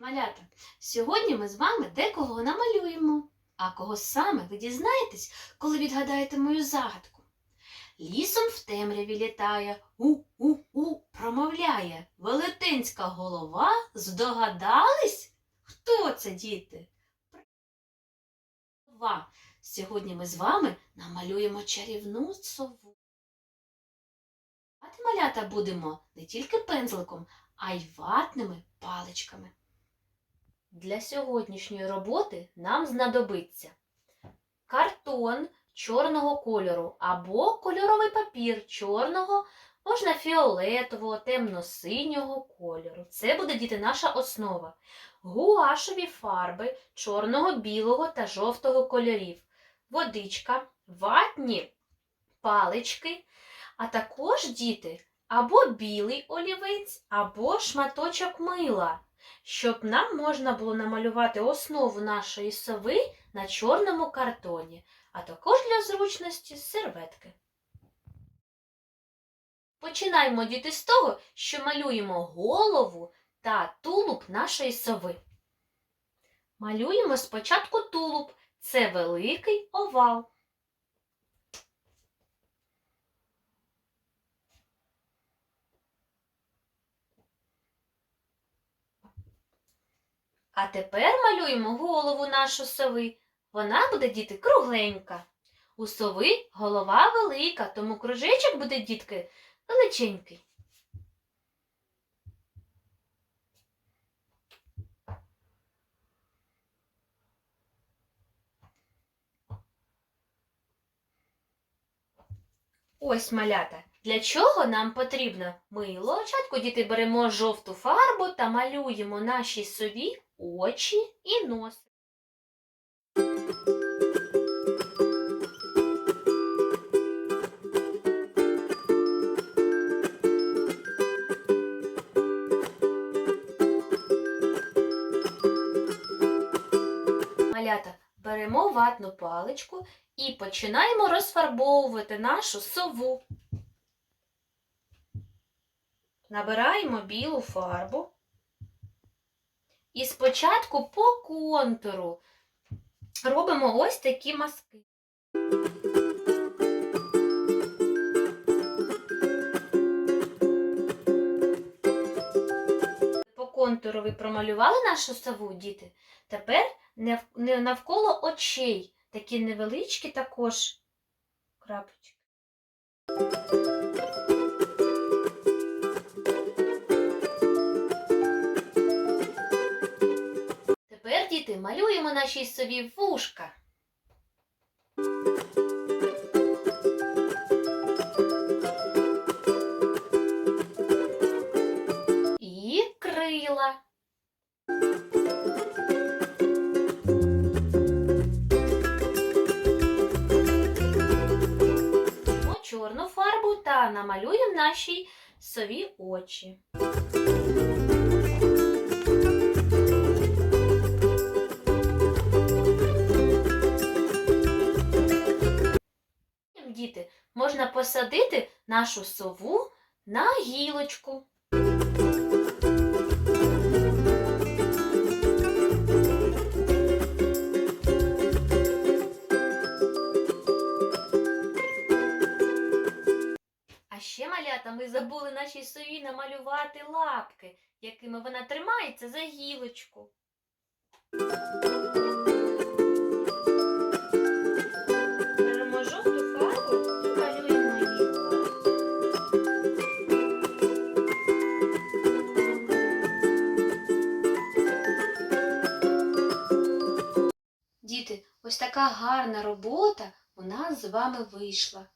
Малята, сьогодні ми з вами декого намалюємо. А кого саме ви дізнаєтесь, коли відгадаєте мою загадку? Лісом в темряві літає, у-у-у промовляє. Велетенська голова. Здогадались? Хто це, діти? Сьогодні ми з вами намалюємо чарівну сову. А малята будемо не тільки пензликом, а й ватними паличками. Для сьогоднішньої роботи нам знадобиться картон чорного кольору або кольоровий папір чорного, можна фіолетового, темно-синього кольору. Це буде діти наша основа. Гуашові фарби чорного, білого та жовтого кольорів, водичка, ватні палички, а також діти або білий олівець, або шматочок мила, щоб нам можна було намалювати основу нашої сови на чорному картоні, а також для зручності серветки. Починаємо діти з того, що малюємо голову та тулуб нашої сови. Малюємо спочатку тулуб. Це великий овал. А тепер малюємо голову нашу сови. Вона буде діти кругленька. У сови голова велика, тому кружечок буде дітки величенький. Ось малята. Для чого нам потрібно мило? Спочатку діти беремо жовту фарбу та малюємо нашій сові очі і нос. Малята, беремо ватну паличку і починаємо розфарбовувати нашу сову. Набираємо білу фарбу. І спочатку по контуру робимо ось такі маски. По контуру ви промалювали нашу сову, діти. Тепер навколо очей такі невеличкі також крапочки. Діти, малюємо нашій сові вушка. І крила. Чорну фарбу та намалюємо нашій сові очі. Діти, можна посадити нашу сову на гілочку. А ще, малята, ми забули нашій сові намалювати лапки, якими вона тримається за гілочку. Ось така гарна робота у нас з вами вийшла.